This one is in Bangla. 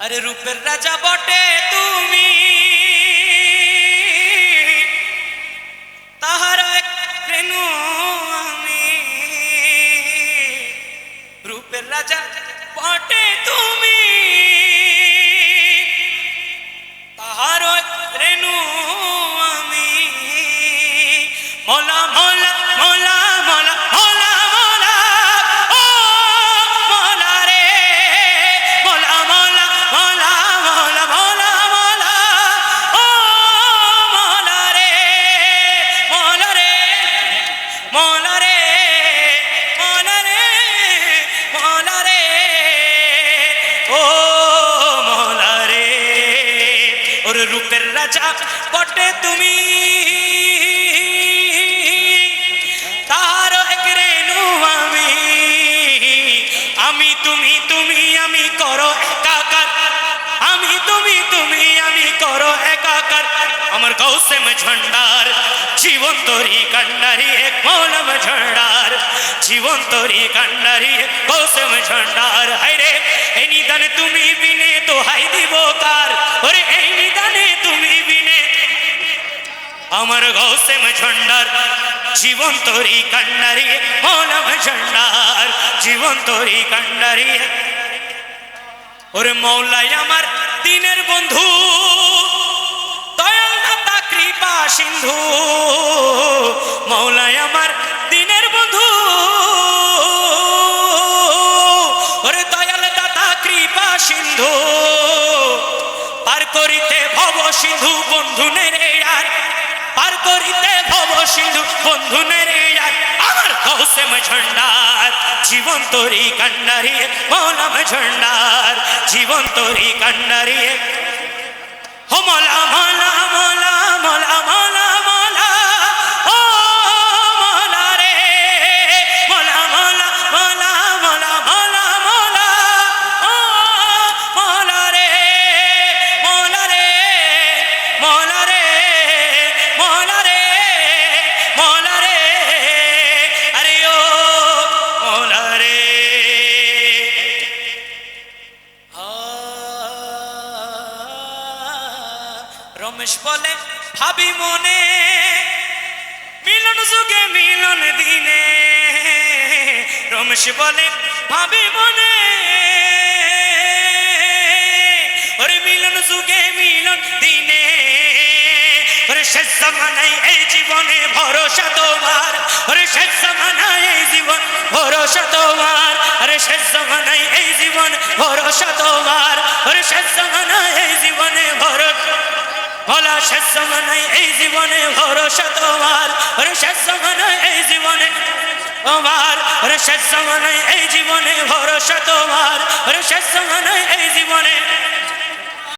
আরে রূপের রাজা বটে তুমি। তাহার রেণু আমি। রূপের রাজা বটে তুমি। তাহার রেণু আমি। মলা মলা ওর রূপের রাজা, বটে তুমি। তার এক রেণু আমি। আমি তুমি তুমি, আমি করো একাকার। আমি তুমি তুমি, আমি করো একাকার। আমার কৌসেম ঝন্ডার জীবন তরি কান্ডারি এক মৌলম ঝন্ডার জীবন তরি কান্ডারি এক ঝন্ডার হাইরে এই নিদানে তুমি বিনে তো হাই দিব কার? ওরে, এই নিদানে তুমি বিনে আমার গৌসেম ঝন্ডার জীবন তরি কান্ডারি মৌলম ঝন্ডার জীবন তরি কান্ডারি ওরে, মৌলাই আমার দিনের বন্ধু। কৃপা সিন্ধু, মৌলাই আমার দিনের বন্ধু। ওরে দয়াল দাতা, কৃপা সিন্ধু, পার করিতে ভব সিন্ধু, বন্ধু নেরে আর, পার করিতে ভব সিন্ধু, বন্ধু নেরে আর। আমার কৌসেম ঝন্ডার জীবন তরি কান্ডারিয়ে মৌলাম ঝন্ডার জীবন তরি কান্ডারিয়ে হো রমেশ বলে, ভাবি মনে, মিলন যুগে মিলন দিনে। রমেশ বলে, ভাবি মনে, ওরে মিলন যুগে মিলন দিনে। ওরে শেষ জামানায় এই জীবনে ভরসা তোমার। ওরে শেষ জামানায় এই জীবন ভরসা তোমার। আরে শেষ জামানায় এই জীবন ভরসা তোমার। ওরে শেষ শেষ জমানায় এই জীবনে ভরসা তোমার। ওরে শেষ জামানায় এই জীবনে তোমার। ওরে জামানায় এই জীবনে ভরসা তোমার। ওরে শেষ জামানায় এই জীবনে